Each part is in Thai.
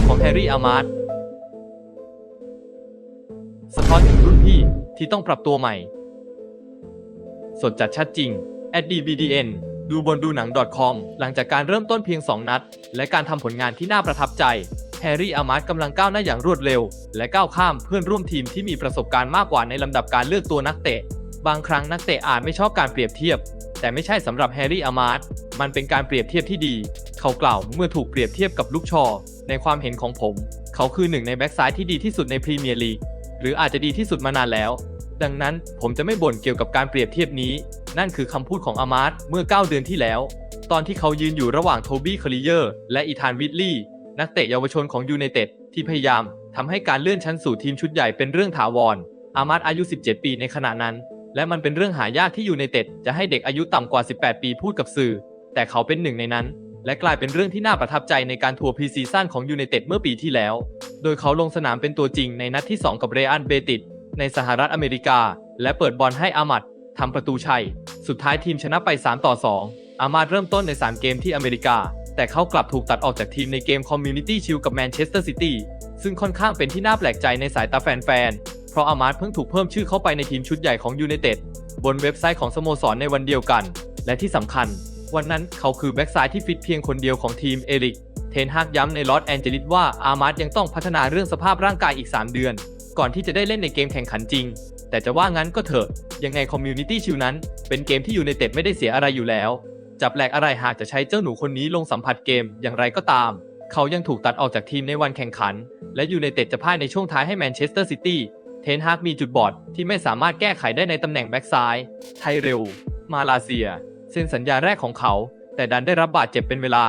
องของแฮร์รี่อามาร์ตสะท้อนถึงรุ่นพี่ที่ต้องปรับตัวใหม่ สดจัดชัดจริง at dbdn ดูบนดูหนัง .com หลังจากการเริ่มต้นเพียง 2 นัด และการทำผลงานที่น่าประทับใจ แฮร์รี่อามาร์ตกำลังก้าวหน้าอย่างรวดเร็ว และก้าวข้ามเพื่อนร่วมทีมที่มีประสบการณ์มากกว่าในลำดับการเลือกตัวนักเตะ บางครั้งนักเตะอาจไม่ชอบการเปรียบเทียบ แต่ไม่ใช่สำหรับแฮร์รี่อามาร์ตมันเป็นการเปรียบเทียบที่ดี เขากล่าวเมื่อถูกเปรียบเทียบกับลูกชอ ในความเห็นของผม เขาคือหนึ่งในแบ็กซ้ายที่ดีที่สุดในพรีเมียร์ลีกหรืออาจจะดีที่สุดมานานแล้ว ดังนั้นผมจะไม่บ่นเกี่ยวกับการเปรียบเทียบนี้ นั่นคือคำพูดของอามาร์ตเมื่อ 9 เดือนที่แล้ว ตอนที่เขายืนอยู่ระหว่างโทบี้คาริเยอร์และอีธานวิดลีย์นักเตะเยาวชนของยูไนเต็ดที่พยายามทำให้การเลื่อนชั้นสู่ทีมชุดใหญ่เป็นเรื่องถาวร อามาร์ตอายุ 17 ปีในขณะนั้น และมันเป็นเรื่องหายากที่ยูไนเต็ดจะให้เด็กอายุต่ำกว่า 18 ปีพูดกับสื่อ แต่เขาเป็นหนึ่งในนั้น และกลายเป็นเรื่องที่น่าประทับใจในการทัวร์พรีซีซั่นของยูไนเต็ดเมื่อปีที่แล้ว โดยเขาลงสนามเป็นตัวจริงในนัดที่ 2 กับเรอันเบติดในสหรัฐอเมริกา และเปิดบอลให้อามัดทำประตูชัย สุดท้ายทีมชนะไป 3 ต่อ 2 อามาดเริ่มต้นใน 3 เกมที่อเมริกา แต่เขากลับถูกตัดออกจากทีมในเกมคอมมูนิตี้ชิลกับแมนเชสเตอร์ซิตี้ซึ่งค่อนข้างเป็นที่น่าแปลกใจในสายตาแฟนๆ เพราะอามาดเพิ่งถูกเพิ่มชื่อเข้าไปในทีมชุดใหญ่ของยูไนเต็ดบนเว็บไซต์ของสโมสรในวันเดียวกัน และที่สำคัญ วันนั้นเขาคือแบ็กซ้ายที่ฟิตเพียงคนเดียวของทีมเอริก เทนฮากย้ำในลอสแอนเจลิสว่าอามาดยังต้องพัฒนาเรื่องสภาพร่างกายอีก 3 เดือน ก่อนที่จะได้เล่นในเกมแข่งขันจริง แต่จะว่างั้นก็เถอะ ยังไงคอมมูนิตี้ชิลนั้น เป็นเกมที่อยูไนเต็ดไม่ได้เสียอะไรอยู่แล้วจะแปลกอะไรหากจะใช้เจ้าหนูคนนี้ลงสัมผัสเกมอย่างไรก็ตาม เขายังถูกตัดออกจากทีมในวันแข่งขัน และอยูไนเต็ดจะพ่ายในช่วงท้ายให้แมนเชสเตอร์ซิตี้ เทนฮากมีจุดบอดที่ไม่สามารถแก้ไขได้ในตำแหน่งแบ็กซ้าย ไทเรล มาลาเซีย เซ็นสัญญาแรกของเขา แต่ดันได้รับบาดเจ็บเป็นเวลา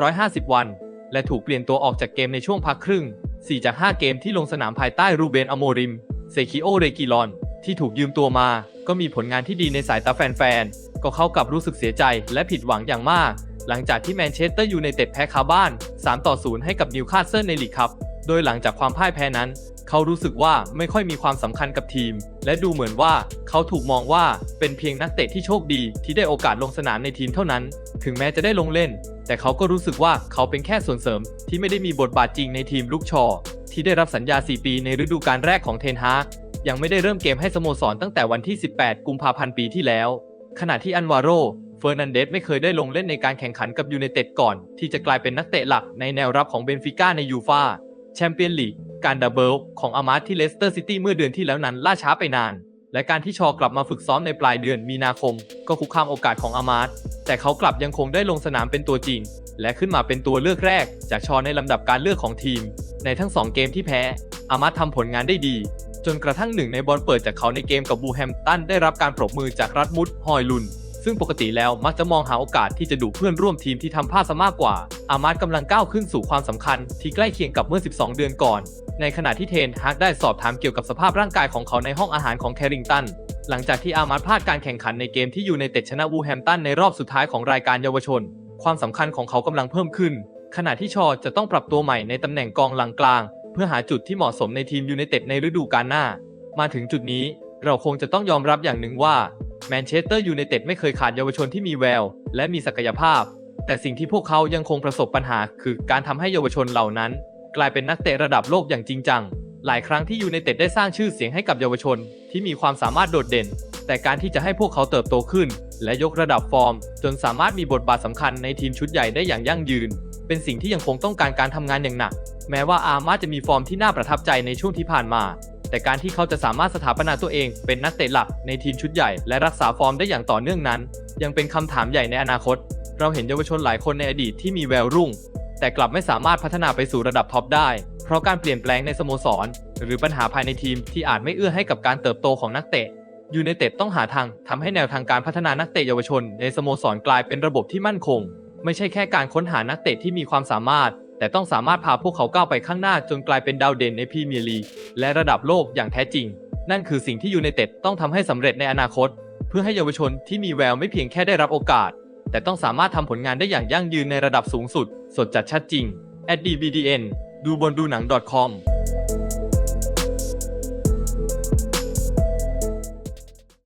550 วัน และถูกเปลี่ยนตัวออกจากเกมในช่วงพักครึ่ง 4 จาก 5 เกมที่ลงสนามภายใต้รูเบนอโมริม เซคิโอ เรกิลอน ที่ถูกยืมตัวมา ก็มีผลงานที่ดีในสายตาแฟนๆ ก็เข้ากับรู้สึกเสียใจและผิดหวังอย่างมาก หลังจากที่แมนเชสเตอร์ยูไนเต็ดแพ้คาบ้าน 3 ต่อ 0 ให้กับนิวคาสเซิลในลีกครับ โดยหลังจากความพ่ายแพ้นั้น เขารู้สึกว่าไม่ค่อยมีความสำคัญกับทีม และดูเหมือนว่าเขาถูกมองว่าเป็นเพียงนักเตะที่โชคดีที่ได้โอกาสลงสนามในทีมเท่านั้น ถึงแม้จะได้ลงเล่น แต่เขาก็รู้สึกว่าเขาเป็นแค่ส่วนเสริม ที่ไม่ได้มีบทบาทจริงในทีมลูกชอ ที่ได้รับสัญญา 4 ปีในฤดูกาลแรกของเทนฮากยังไม่ได้เริ่มเกมให้สโมสรตั้งแต่วันที่ 18 กุมภาพันธ์ปีที่แล้ว ขณะที่อันวาโรเฟอร์นันเดสไม่เคยได้ลงเล่นในการแข่งขันกับยูไนเต็ดก่อน ที่จะกลายเป็นนักเตะหลักในแนวรับของเบนฟิก้าในยูฟา แชมเปี้ยนลีกการดับเบิลของอามาร์ที่เลสเตอร์ซิตี้เมื่อเดือนที่แล้วนั้นล่าช้าไปนาน และการที่ชอกลับมาฝึกซ้อมในปลายเดือนมีนาคม ก็คุกคามโอกาสของอามาร์แต่เขากลับยังคงได้ลงสนามเป็นตัวจริง และขึ้นมาเป็นตัวเลือกแรก จากชอในลำดับการเลือกของทีม ในทั้ง 2 เกมที่แพ้ อามาร์ทำผลงานได้ดี จนกระทั่งหนึ่งในบอลเปิดจากเขาในเกมกับบูแฮมตันได้รับการปรบมือจากรัดมุดฮอยลุน ซึ่งปกติแล้วมักจะมองหาโอกาสที่จะดูเพื่อนร่วมทีมที่ทำพลาดซะมากกว่า อามาร์ตกำลังก้าวขึ้นสู่ความสำคัญที่ใกล้เคียงกับเมื่อ 12 เดือนก่อน ในขณะที่เทนฮากได้สอบถามเกี่ยวกับสภาพร่างกายของเขาในห้องอาหารของแคริงตันหลังจากที่อามาร์ตพลาดการแข่งขันในเกมที่อยู่ในเต็ดชนะวูแฮมตันในรอบสุดท้ายของรายการเยาวชน ความสำคัญของเขากำลังเพิ่มขึ้น ขณะที่ชอจะต้องปรับตัวใหม่ในตำแหน่งกองหลังกลาง เพื่อหาจุดที่เหมาะสมในทีมยูไนเต็ดในฤดูกาลหน้า มาถึงจุดนี้เราคงจะต้องยอมรับอย่างหนึ่งว่าแมนเชสเตอร์ยูไนเต็ดไม่เคยขาดเยาวชนที่มีแวว และมีศักยภาพ แต่สิ่งที่พวกเขายังคงประสบปัญหา คือการทำให้เยาวชนเหล่านั้น กลายเป็นนักเตะระดับโลกอย่างจริงจัง หลายครั้งที่ยูไนเต็ดได้สร้างชื่อเสียงให้กับเยาวชนที่มีความสามารถโดดเด่น แต่การที่จะให้พวกเขาเติบโตขึ้น และยกระดับฟอร์ม จนสามารถมีบทบาทสำคัญในทีมชุดใหญ่ได้อย่างยั่งยืน เป็นสิ่งที่ยังคงต้องการการทำงานอย่างหนัก แม้ว่าอาร์มาจะมีฟอร์มที่น่าประทับใจในช่วงที่ผ่านมา แต่การที่เขาจะสามารถสถาปนาตัวเองเป็นนักเตะหลักในทีมชุดใหญ่และรักษาฟอร์มได้อย่างต่อเนื่องนั้น ยังเป็นคำถามใหญ่ในอนาคต เราเห็นเยาวชนหลายคนในอดีตที่มีแววรุ่ง แต่กลับไม่สามารถพัฒนาไปสู่ระดับท็อปได้ เพราะการเปลี่ยนแปลงในสโมสร หรือปัญหาภายในทีมที่อาจไม่เอื้อให้กับการเติบโตของนักเตะยูไนเต็ดต้องหาทางทำให้แนวทางการพัฒนานักเตะเยาวชน ในสโมสรกลายเป็นระบบที่มั่นคง ไม่ใช่แค่การค้นหานักเตะที่มีความสามารถ แต่ต้องสามารถพาพวกเขาก้าวไปข้างหน้าจนกลายเป็นดาวเด่นในพรีเมียร์ลีกและระดับโลกอย่างแท้จริง นั่นคือสิ่งที่ยูไนเต็ดต้องทำให้สำเร็จในอนาคต เพื่อให้เยาวชนที่มีแววไม่เพียงแค่ได้รับโอกาส แต่ต้องสามารถทำผลงานได้อย่างยั่งยืนในระดับสูงสุด สดจัดชัดจริง at dbdn ดูบนดูหนัง .com